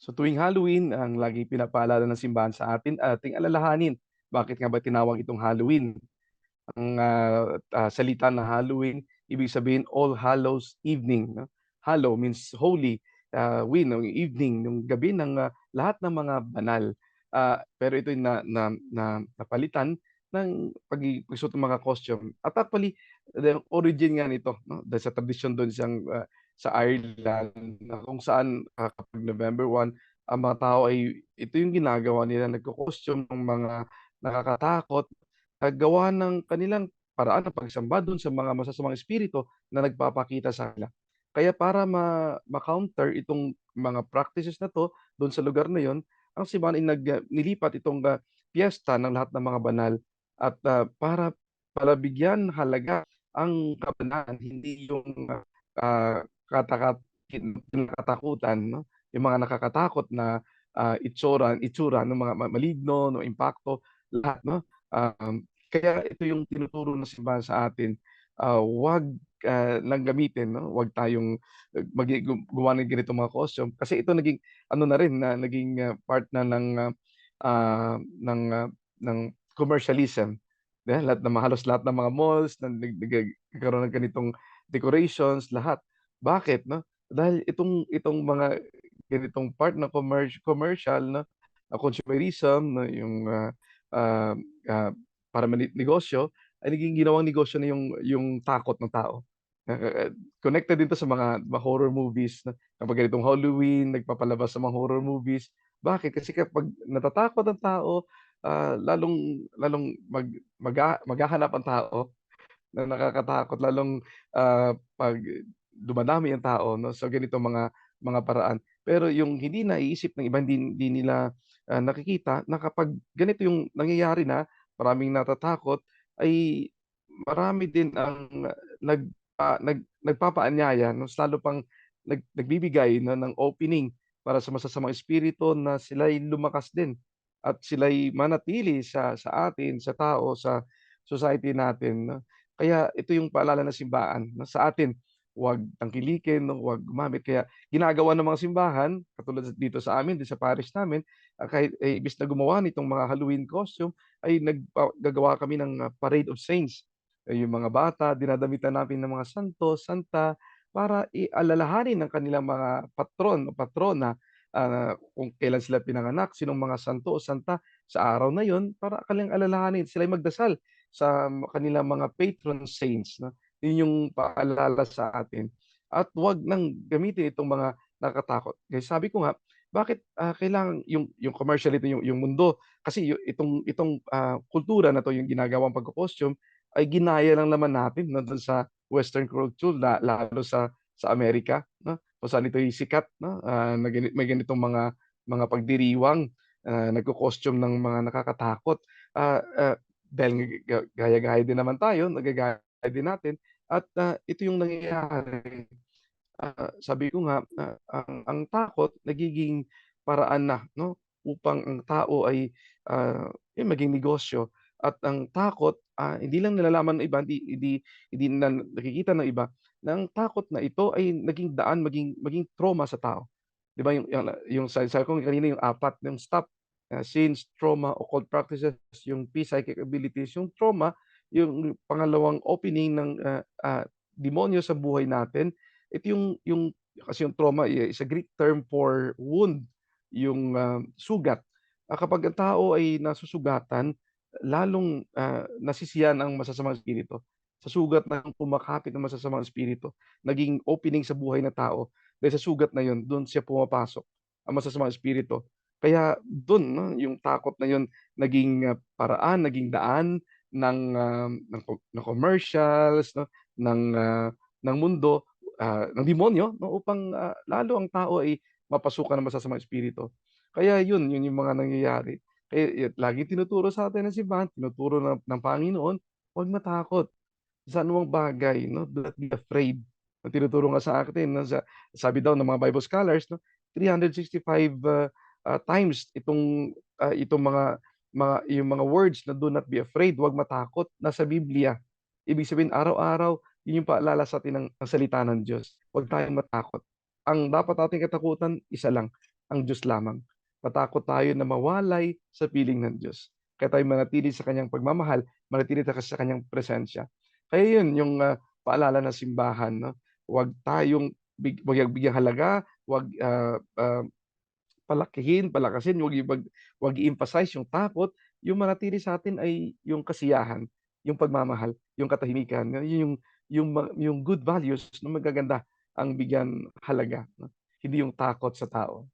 So tuwing Halloween, ang lagi pinapaalala ng simbahan sa atin, ating alalahanin, bakit nga ba tinawag itong Halloween? Ang, ah, ah, salita na Halloween, ibig sabihin All Hallows Evening, 'no? Hallow means holy, ah, win yung evening, yung gabi ng, ah, lahat ng mga banal. Ah, pero ito'y na na na napalitan ng pagi pagsuot ng mga costume at actually the origin nga nito 'no, dahil sa tradisyon dun siyang, ah, sa Ireland na kung saan, kapag November 1 ang mga tao ay ito yung ginagawa nila, nagko-costume ng mga nakakatakot, at gawa ng kanilang paraan ng pagsamba dun sa mga masasamang espiritu na nagpapakita sa kanila. Kaya para ma ma-counter itong mga practices na 'to dun sa lugar na yun, ang simbahan ay nag nilipat itong, ah, piyesta ng lahat ng mga banal at, ah, para para bigyan halaga ang kabanalan, hindi yung, ah, kataka kin kinakatakutan 'no, yung mga nakakatakot na, ah, itsura itsura ng mga ma maligno, no? Impakto, lahat 'no. Um, kaya ito yung tinuturo ng simbahan sa atin, ah, wag, ah, lang gamitin 'no, wag tayong magi gu gumawa ng ganitong mga costume. Kasi ito naging ano na rin na naging, ah, part na ng, ah, ah, ng, ah, ng commercialism. Dahil lahat ng halos lahat ng mga malls na nag nag nagkaroon ng ganitong decorations, lahat. Bakit 'no? Dahil itong itong mga ganitong part ng commer commercial 'no, na consumerism 'no, yung, ah, ah, ah, para manegosyo ay naging ginawang negosyo na yung yung takot ng tao. Ah, connected din 'to sa mga mga horror movies na kapag ganitong Halloween, nagpapalabas ng mga horror movies. Bakit? Kasi kapag natatakot ang tao, ah, lalong lalong mag magha maghahanap ang tao ng nakakatakot lalong, ah, 'pag dumadami ang tao 'no, sa ganitong mga mga paraan. Pero yung hindi naiisip ng iba, hindi hindi nila, ah, nakikita na kapag ganito yung nangyayari na, maraming natatakot, ay marami din ang nag ah, nag nagpapaanyaya 'no, lalo pang nag nagbibigay 'no, ng opening para sa masasamang espiritu na sila'y lumakas din at sila'y manatili sa sa atin, sa tao, sa society natin 'no. Kaya ito yung paalala ng simbahan na sa atin, wag tangkilikin 'no, wag gumamit. Kaya ginagawa ng mga simbahan, katulad dito sa amin, dito sa parish namin, ah, kahit eh, imbes na gumawa nitong mga Halloween costume, ay nagpa gagawa kami ng, ah, Parade of Saints. Eh, yung mga bata dinadamitan namin ng mga santo, santa, para i alalahanin ang kanilang mga patron o patrona, ah, kung kailan sila pinanganak, sinong mga santo o santa sa araw na yun, para kanilang alalahanin. Sila'y magdasal sa kanilang mga patron saints 'no. Yun yung paalala sa atin at wag ng gamitin itong mga nakakatakot. Kaya sabi ko nga, bakit, ah, kailangan yung yung commercial ito yung yung mundo kasi yu itong itong, ah, kultura na 'to, yung ginagawang pagko-costume ay ginaya lang naman natin 'no, dun sa western culture la lalo sa sa Amerika 'no, kung saan ito'y sikat 'no, gani may ganitong mga mga pagdiriwang, ah, nagco-costume ng mga nakakatakot. Ah, ah, dahil ga gaya-gaya din naman tayo, nagagaya din natin at, ah, ito yung nangyayari. Ah, sabi ko nga na ang ang takot nagiging paraan na 'no, upang ang tao ay, ah, yun maging negosyo at ang takot, ah, hindi lang nalalaman ng iba, hindi hindi hindi na nakikita ng iba, na ang takot na ito ay naging daan maging maging trauma sa tao. 'Di ba yung yung yung sa sabi ko kanina yung 4, yung stop, ah, sins, trauma, occult practices, yung psychic abilities, yung trauma, yung pangalawang opening ng, ah, ah, demonyo sa buhay natin. Ito yung yung kasi yung trauma is a Greek term for wound, yung, ah, sugat. Ah, kapag ang tao ay nasusugatan, lalong, ah, nasisiyahan ang masasamang espiritu. Sa sugat ng kumakapit ng masasamang espiritu, naging opening sa buhay ng tao, dahil sa sugat na yun, dun siya pumapasok, ang masasamang espiritu. Kaya dun 'no, yung takot na yun naging, ah, paraan, naging daan ng, ah, ng ng commercials 'no, ng, ah, ng mundo, ah, ng demonyo 'no, upang, ah, lalo ang tao ay mapasukan ng masasamang espiritu. Kaya yun, yun yung mga nangyayari. Kaya laging tinuturo sa atin ng simbahan, tinuturo ng ng Panginoon, huwag matakot sa anumang bagay 'no, do not be afraid. Tinuturo nga sa atin 'no, sa sabi daw ng mga Bible scholars 'no, 365, ah, ah, times itong, ah, itong mga mga yung mga words na do not be afraid, huwag matakot, nasa Biblia. Ibig sabihin araw-araw, yun yung paalala sa atin ng ng salita ng Diyos, huwag tayong matakot. Ang dapat nating katakutan, isa lang, ang Diyos lamang. Matakot tayo na mawalay sa piling ng Diyos. Kaya tayo manatili sa kanyang pagmamahal, manatili tayo sa kanyang presensya. Kaya yun, yung uh, paalala ng simbahan, no? huwag tayong big, wag bigyang halaga, huwag uh, uh, palakihin, palakasin, wag, wag i-emphasize yung takot, yung manatili sa atin ay yung kasiyahan, yung pagmamahal, yung katahimikan, yung yung yung good values na magaganda ang bigyan halaga, no? hindi yung takot sa tao.